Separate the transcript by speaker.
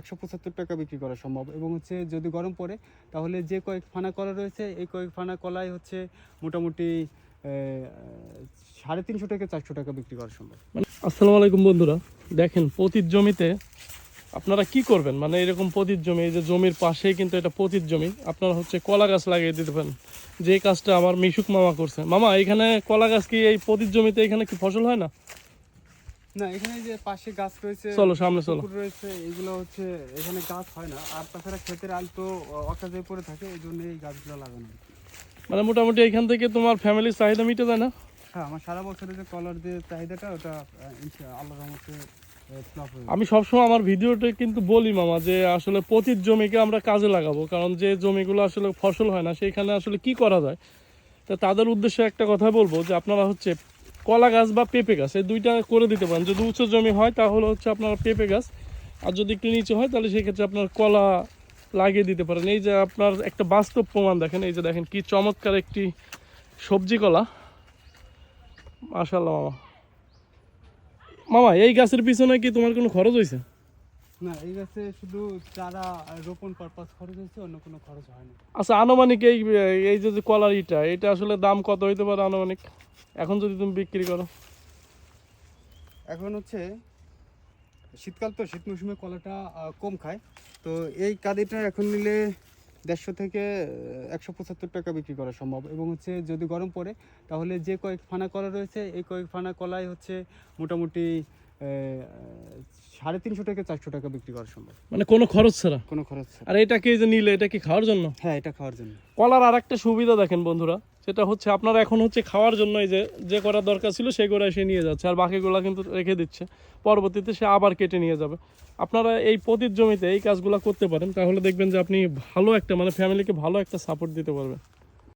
Speaker 1: একশো পঁচাত্তর টাকা বিক্রি করা সম্ভব। এবং হচ্ছে যদি গরম পড়ে, তাহলে যে কয়েক ফানা কলা রয়েছে, এই কয়েক ফানা কলাই হচ্ছে মোটামুটি সাড়ে তিনশো থেকে চারশো টাকা বিক্রি করা সম্ভব।
Speaker 2: মানে আসসালামু আলাইকুম বন্ধুরা, দেখেন পতির জমিতে আপনারা কি করবেন? মানে এরকম পতির জমি, এই যে জমির পাশেই কিন্তু এটা পতির জমি, আপনারা হচ্ছে কলা গাছ লাগিয়ে দিতে পারেন। যে কাজটা আমার মিশুক মামা করছে। মামা, এখানে কলা গাছ কি এই পতির জমিতে এখানে কি ফসল হয় না?
Speaker 1: না এখানে যে পাশে গাছ রয়েছে
Speaker 2: চলো, সামনে চলো।
Speaker 1: রয়েছে এগুলো হচ্ছে এখানে গাছ হয় না। আর তাছাড়া ক্ষেতের আল তো অকাজে পড়ে থাকে এই জন্য এই গাছগুলো লাগানো
Speaker 2: মানে মোটামুটি এখান থেকে তোমার ফ্যামিলির চাহিদা মিটে যায় না?
Speaker 1: হ্যাঁ আমার সারা বছরের যে কলার যে চাহিদাটা ওটা আল্লাহর রহমতে
Speaker 2: আমি সবসময় আমার ভিডিওতে কিন্তু বলি মামা যে আসলে পতির জমিকে আমরা কাজে লাগাবো কারণ যে জমিগুলো আসলে ফসল হয় না সেইখানে আসলে কি করা যায়? তা তাদের উদ্দেশ্যে একটা কথা বলব যে আপনারা হচ্ছে কলা গাছ বা পেঁপে গাছ, এই দুইটা করে দিতে পারেন। যদি উঁচু জমি হয়, তাহলে হচ্ছে আপনার পেঁপে গাছ। আর যদি একটু নিচে হয়, তাহলে সেক্ষেত্রে আপনার কলা লাগিয়ে দিতে পারেন। এই যে আপনার একটা বাস্তব প্রমাণ দেখেন, এই যে দেখেন কি চমৎকার একটি সবজি কলা। মাশাল্লাহ মামা। মামা, এই গাছের পিছনে কি তোমার কোনো খরচ হয়েছে
Speaker 1: না এই গাছে শুধু চারা রোপণ পারপাস খরচ হয়েছে অন্য কোনো খরচ হয় না।
Speaker 2: আচ্ছা আনুমানিক এই এই যে কলার ইটা এটা আসলে দাম কত হইতে পারে আনুমানিক? এখন যদি তুমি বিক্রি করো।
Speaker 1: এখন হচ্ছে শীতকাল তো শীত মৌসুমে কলাটা কম খায়। তো এই কাদিটা এখন নিলে দেড়শো থেকে একশো পঁচাত্তর টাকা বিক্রি করা সম্ভব। এবং হচ্ছে যদি গরম পড়ে তাহলে যে কয়েক ফানা কলা রয়েছে এই কয়েক ফানা কলাই হচ্ছে মোটামুটি সাড়ে তিনশো থেকে চারশো টাকা বিক্রি করা সম্ভব।
Speaker 2: মানে কোনো খরচ ছাড়া?
Speaker 1: কোনো খরচ ছাড়া।
Speaker 2: আর এটা কি যে নিলে এটা কি খাওয়ার জন্য?
Speaker 1: হ্যাঁ এটা খাওয়ার জন্য।
Speaker 2: কলার আর একটা সুবিধা দেখেন বন্ধুরা সেটা হচ্ছে আপনারা এখন হচ্ছে খাওয়ার জন্য যে যে করা দরকার ছিল সেই করা সে নিয়ে যাচ্ছে আর বাকিগুলা কিন্তু রেখে দিচ্ছে। পরবর্তীতে সে আবার কেটে নিয়ে যাবে। আপনারা এই পতির জমিতে এই কাজগুলো করতে পারেন তাহলে দেখবেন যে আপনি ভালো একটা মানে ফ্যামিলিকে ভালো একটা সাপোর্ট দিতে পারবেন।